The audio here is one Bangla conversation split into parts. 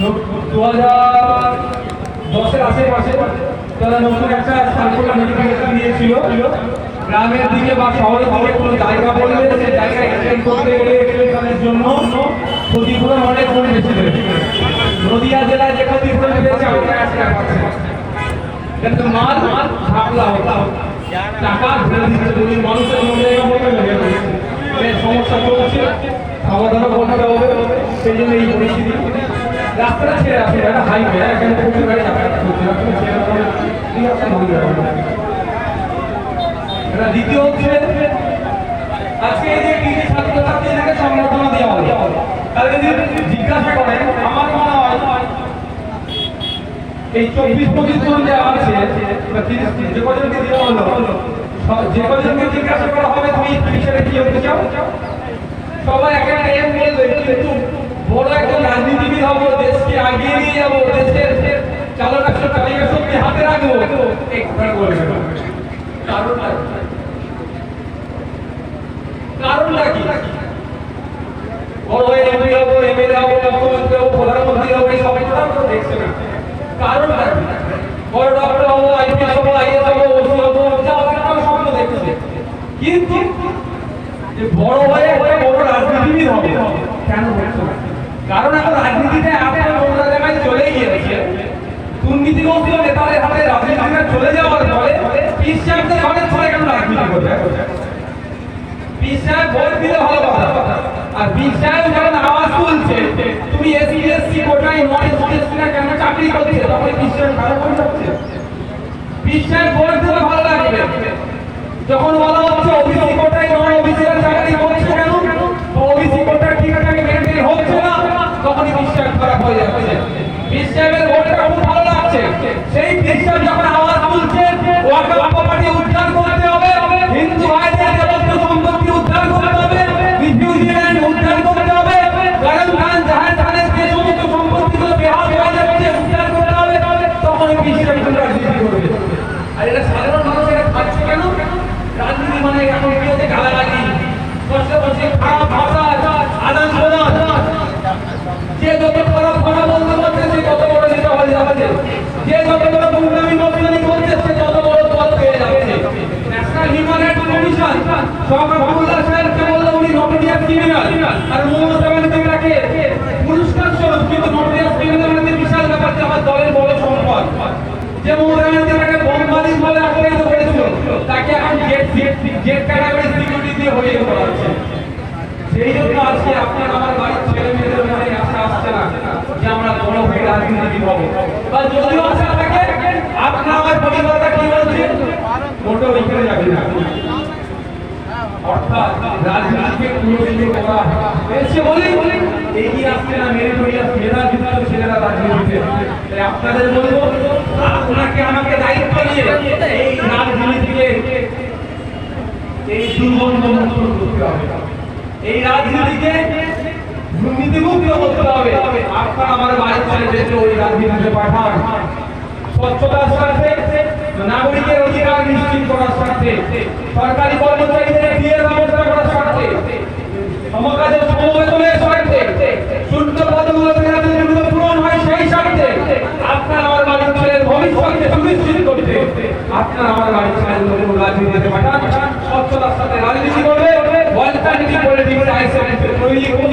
দু অনেক কম বেশি নদিয়া জেলায় যে ক্ষতিপূরণ এক টাকা পাচ্ছি। কিন্তু মাল মাল, ঝাপলা হতা টাকা ফেলে যদি মানুষের মনে মনে লেগে রয়েছে এই সমস্যা চলছে খাওয়া দাওয়া করতে হবে সেই জন্য এই পরিস্থিতি রাস্তাটা ছেড়ে আসে একটা হাইওয়ে এখানে প্রচুর গাড়ি আছে এটা দ্বিতীয় হচ্ছে, আজকে এই যে টিভি ছাত্রছাত্রীদেরকে সংবর্ধনা দেওয়া হলো। তাহলে যদি জিজ্ঞাসা করেন, আমার মনে হয় এই চব্বিশ, পঁচিশ জন যে আছে যে কজনকে দেওয়া হলো যে কজনকে জিজ্ঞাসা করা হবে, তুমি পুলিশের কি হতে চাও? সবাই একটা এম বলবে কিন্তু বড় একটা রাজনীতিবিদ হব দেশকে আগিয়ে নিয়ে যাব, দেশের চালনা চালিকা শক্তি হাতে রাখব। বড় হয়ে এমপি না। হবে কেন কারণ এখন রাজনীতিতে আপনার চলে গিয়েছে। দুর্নীতিগ্রস্ত নেতাদের হাতে রাজনীতিতে চলে যাওয়ার ফলে পিসাবদের ঘরের ছেলে কেন রাজনীতি করবে সাহেব ভোট দিলে ভালো কথা আর সাহেব যখন আওয়াজ তুলছে, তুমি এসসি এসসি, কোটায় নন এসসি কেন চাকরি করছে তখন সাহেব খারাপ হয়ে যাচ্ছে। সাহেব ভোট দিলে ভালো লাগবে। যখন বলা হচ্ছে ওবিসি কোটায় নন ওবিসিরা চাকরি করছে কেন ওবিসি কোটা ঠিকঠাক মেনটেন হচ্ছে না তখন পীর সাহেব খারাপ হয়ে যাচ্ছে পীর সাহেবের ক্রিমিনাল আর মমতা সেই জন্য আজকে আপনার আমার বাড়ির ছেলে মেয়েদের মনে আশা আসছে না যে আমরা বড় হয়ে রাজনীতিবিদ হব বা যদিও আশা থাকে আপনার আমার পরিবারটা কি বলছে মোটো ওইখানে যাবে না বাড়ির ওই নাগরিকের অধিকার নিশ্চিত করার স্বার্থে সরকারি কর্মচারীদের বিয়ের ব্যবস্থা করার স্বার্থে সমকাজের সমবেতনের স্বার্থে শূন্য পদগুলো মেধাবীগুলো পূরণ হয় সেই স্বার্থে আপনার আমার বাড়ির ছেলের ভবিষ্যৎকে সুনিশ্চিত করতে আপনার আমার বাড়ির ছেলেগুলোকে রাজনীতিতে পাঠান স্বচ্ছতার সাথে রাজনীতি করবে অল্টারনেটিভ পলিটিক্স আইসেন্স তৈরি করুন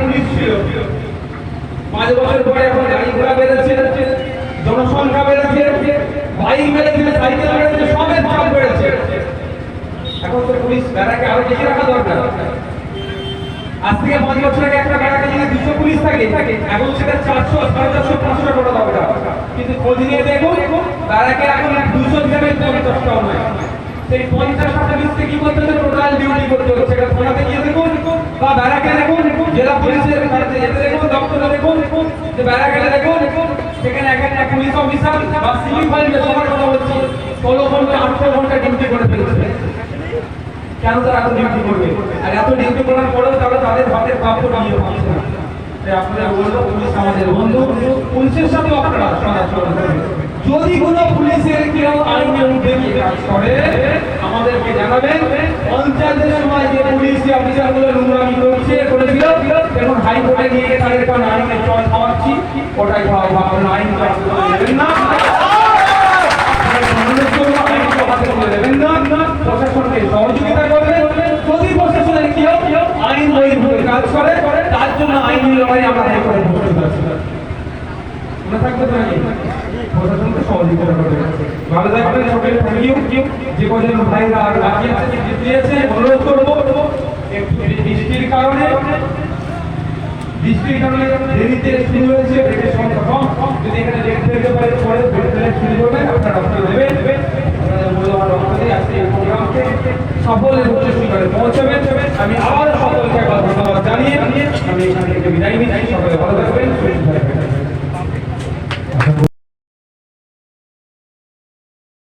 পাঁচ বছর পরে এখন গাড়ি ঘোড়া বেড়েছে জনসংখ্যা বেড়েছে, বাইক বেড়েছে, সাইকেল বেড়েছে সবের দাম বেড়েছে এখন তো পুলিশ ব্যারাকে আরও বেশি রাখা দরকার। আজ থেকে পাঁচ বছর আগে একটা ব্যারাকে যদি দুশো পুলিশ থাকে, এখন সেটা চারশো, সাড়ে চারশো পাঁচশো করা দরকার কিন্তু খোঁজ দেখুন, ব্যারাকে এখন দুশো হিসাবে পঞ্চাশটাও নয় সেই পঞ্চাশটা পুলিশকে কি করতে হচ্ছে টোটাল ডিউটি করতে হচ্ছে সেটা থানাতে গিয়ে দেখুন, বা ব্যারাকে দেখুন, জেলা পুলিশের যেতে যে দেখুন, সেখানে এক পুলিশ অফিসার বা সিভিল কথা বলছি। ষোলো ঘণ্টা ঘণ্টা ডিউটি করে ফেলছে। কেন তারা এত ডিউটি করবে? আর এত ডিউটি করার পরেও তারা তাদের হাতের প্রাপ্য পাচ্ছে না। আমাদের পুলিশের সাথে। যদি কোনো পুলিশের কেউ করে, আমাদেরকে জানাবেন। পঞ্চায়েতের সময় যে পুলিশ অফিসারগুলো নোংরামি করছে, করেছিল এখন হাইকোর্টে গিয়ে তাদের আইনের ওটাই আপনারা আইন চল দেবেন না। প্রশাসনকে সহযোগিতা করবেন যদি প্রশাসনের কেউ আইন বহির্ভূত কাজ করে, তার জন্য আইনি লড়াই আমরা করে প্রস্তুত আছি মনে থাকবে তো নাকি প্রশাসনকে সহযোগিতা করবে। ভালো থাকবেন সকলে থ্যাংক ইউ যে কজন ভাইরা আর বাকি আছে দিয়েছে অনুরোধ করব। একটু বৃষ্টির কারণে। বৃষ্টির কারণে দেরিতে শুরু হয়েছে এটা সংখ্যা কম যদি এখানে লেট থেকে পারে পরে ভেতরে শুরু করবেন আপনারা রক্ত দেবেন আপনাদের মূল্যবান রক্ত দিয়ে আমি আবার সকলকে একবার ধন্যবাদ জানিয়ে আমি এখান থেকে বিদায় নিচ্ছি। সকলে ভালো থাকবেন থাকবেন।